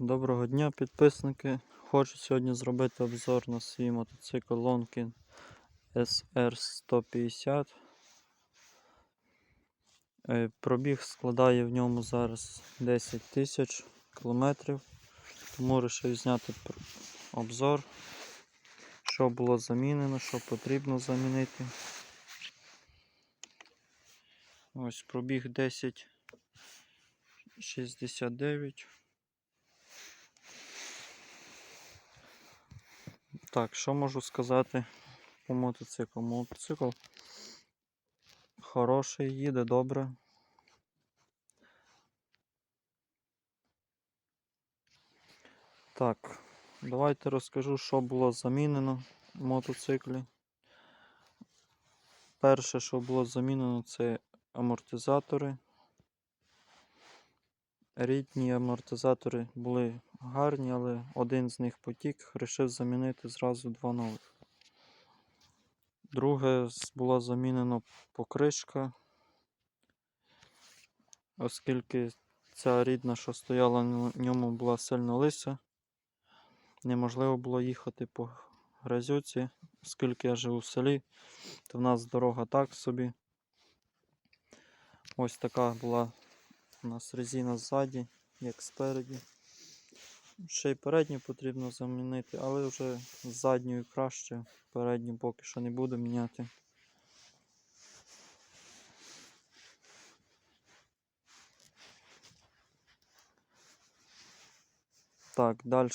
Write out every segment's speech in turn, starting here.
Доброго дня, підписники. Хочу сьогодні зробити обзор на свій мотоцикл Lonkin SR150. Е, Пробіг складає в ньому зараз 10 тисяч кілометрів. Тому вирішив зняти обзор, що було замінено, що потрібно замінити. Ось пробіг 1069. Так, що можу сказати по мотоциклу? Мотоцикл хороший, їде добре. Так, давайте розкажу, що було замінено в мотоциклі. Перше, що було замінено, це амортизатори. Рідні амортизатори були гарні, але один з них потік, вирішив замінити зразу два нових. Друге була замінена покришка, оскільки ця рідна, що стояла на ньому, була сильно лиса. Неможливо було їхати по грязюці, оскільки я живу в селі, то в нас дорога так собі. Ось така була у нас резина ззаді, як спереді. Ще й передню потрібно замінити, але вже задньою краще. Передню поки що не буду міняти. Так, далі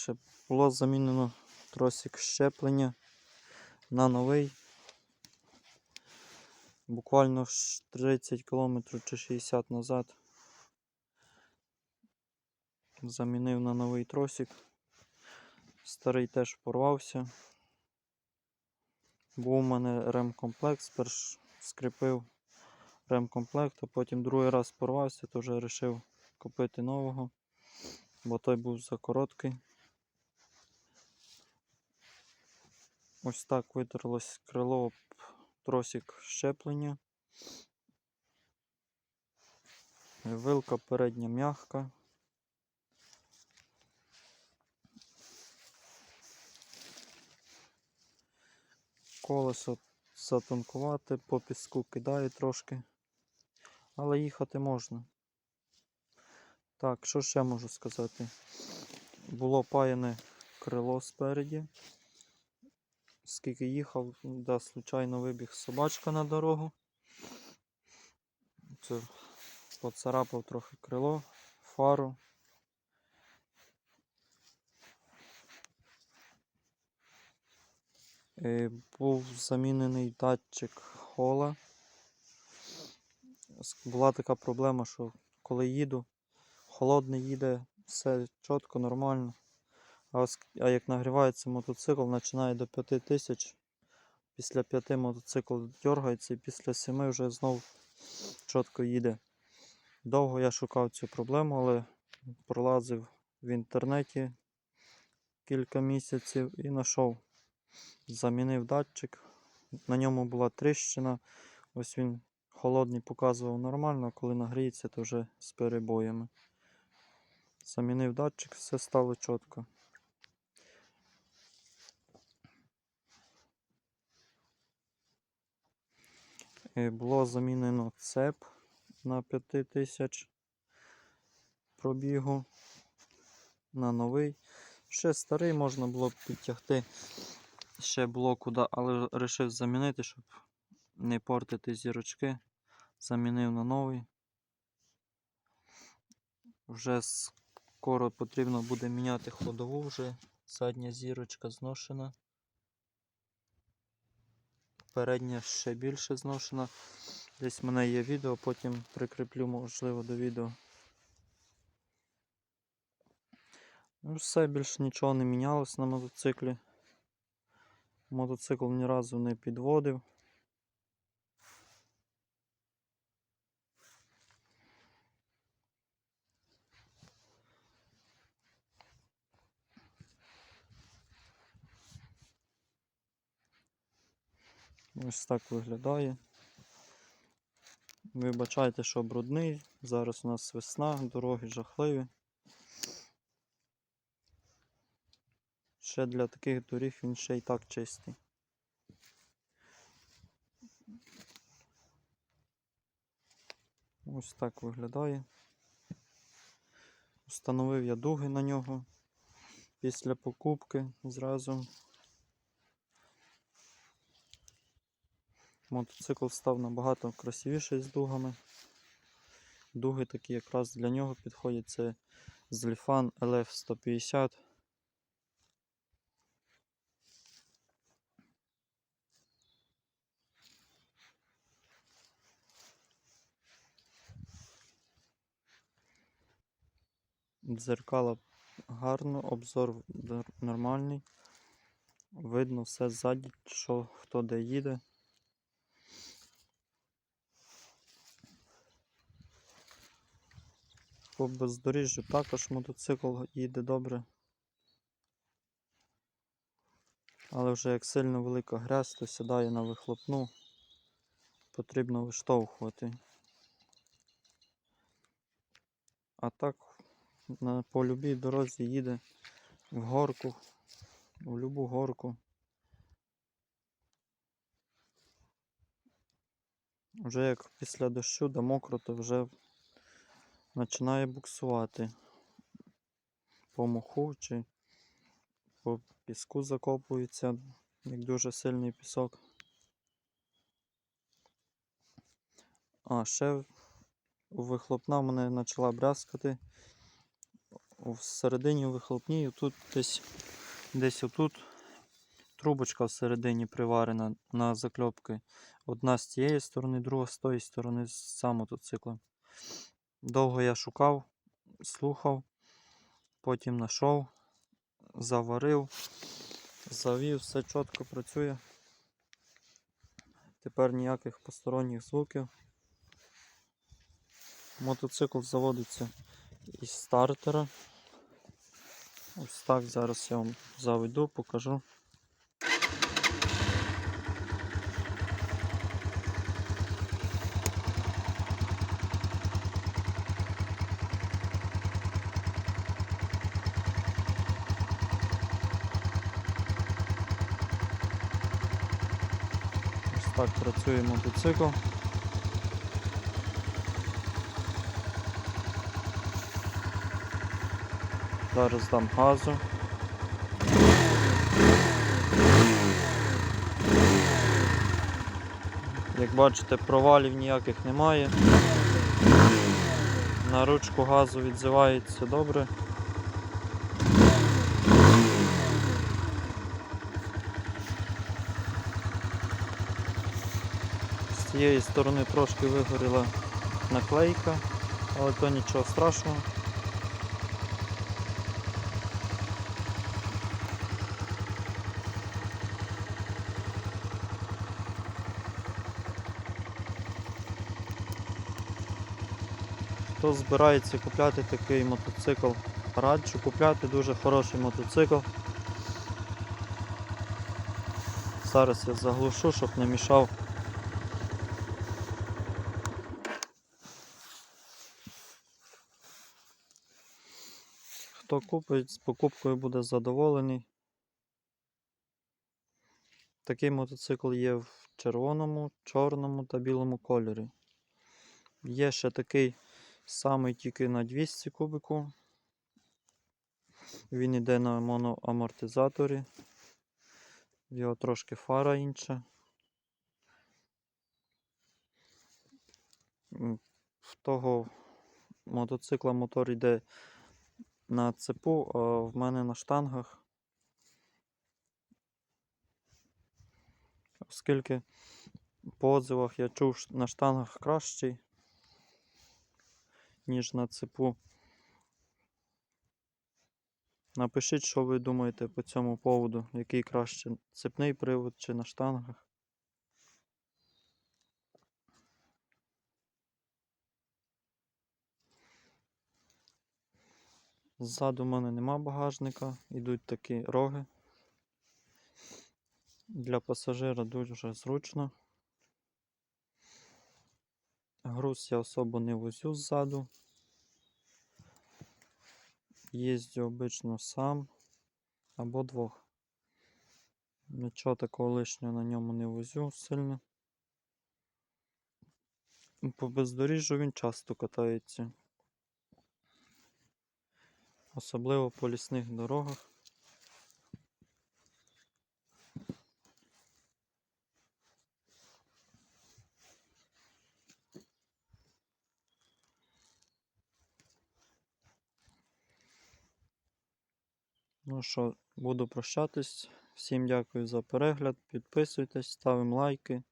було замінено тросик щеплення на новий. Буквально 30 км чи 60 назад. Замінив на новий тросик. Старий теж порвався. Був у мене ремкомплект, сперш скріпив ремкомплект, а потім другий раз порвався, то вже вирішив купити нового, бо той був за короткий. Ось так витерлось крило об тросик щеплення. Вилка передня м'ягка. Колесо затонкувати, по піску кидає трошки. Але їхати можна. Так, що ще можу сказати? Було паяне крило спереді. Скільки їхав, да, случайно вибіг собачка на дорогу. Це поцарапав трохи крило, фару. Був замінений датчик хола. Була така проблема, що коли їду, холодний їде, все чітко, нормально. А, як нагрівається мотоцикл, починає до 5000. Після 5 мотоцикл дергається і після 7 вже знов чітко їде. Довго я шукав цю проблему, але пролазив в інтернеті кілька місяців і знайшов. Замінив датчик. На ньому була тріщина. Ось він холодний показував нормально, а коли нагріється, то вже з перебоями. Замінив датчик, все стало чітко. Було замінено цеп на 5000 пробігу на новий. Ще старий можна було б підтягти. Ще було куди, але вирішив замінити, щоб не портити зірочки. Замінив на новий. Вже скоро потрібно буде міняти ходову вже. Задня зірочка зношена. Передня ще більше зношена. Десь в мене є відео, потім прикріплю, можливо, до відео. Ну, все, більше нічого не мінялось на мотоциклі. Мотоцикл ні разу не підводив. Ось так виглядає. Вибачайте, що брудний. Зараз у нас весна, дороги жахливі. Ще для таких доріг він ще й так чистий. Ось так виглядає. Встановив я дуги на нього після покупки зразу. Мотоцикл став набагато красивіший з дугами. Дуги такі якраз для нього підходять. Це Zlifan LF150. Дзеркала гарно, обзор нормальний. Видно все ззаді, що хто де їде. По бездоріжжю також мотоцикл їде добре. Але вже як сильно велика грязь, то сідає на вихлопну. Потрібно виштовхувати. А так на, по любій дорозі їде в горку, в любу горку. Вже як після дощу да мокро, то вже починає буксувати по моху чи по піску закопується, як дуже сильний пісок. А ще вихлопна мене почала брязкати. Всередині вихлопній, тут десь, десь отут трубочка всередині приварена на закльопки. Одна з цієї сторони, друга з тої сторони з мотоцикла. Довго я шукав, слухав, потім знайшов, заварив, завів, все чітко працює. Тепер ніяких посторонніх звуків. Мотоцикл заводиться із стартера. Ось так зараз я вам заведу, покажу. Ось так працює мотоцикл. Зараз дам газу. Як бачите, провалів ніяких немає. На ручку газу відзивається добре. З цієї сторони трошки вигоріла наклейка, але то нічого страшного. Хто збирається купляти такий мотоцикл, раджу купляти дуже хороший мотоцикл. Зараз я заглушу, щоб не мішав. Хто купить, з покупкою буде задоволений. Такий мотоцикл є в червоному, чорному та білому кольорі. Є ще такий самий тільки на 200 кубику. Він йде на моноамортизаторі. Його трошки фара інша. В того мотоцикла мотор йде на цепу, а в мене на штангах. Оскільки по отзивах я чув що на штангах кращий, ніж на цепу. Напишіть, що ви думаєте по цьому поводу, який краще цепний привод чи на штангах. Ззаду в мене нема багажника, йдуть такі роги. Для пасажира дуже зручно. Груз я особо не возю ззаду. Їздю обично сам або двох. Нічого такого лишнього на ньому не возю сильно. По бездоріжжю він часто катається. Особливо по лісних дорогах. Ну що, буду прощатись. Всім дякую за перегляд. Підписуйтесь, ставимо лайки.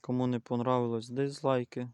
Кому не понравилось, дизлайки.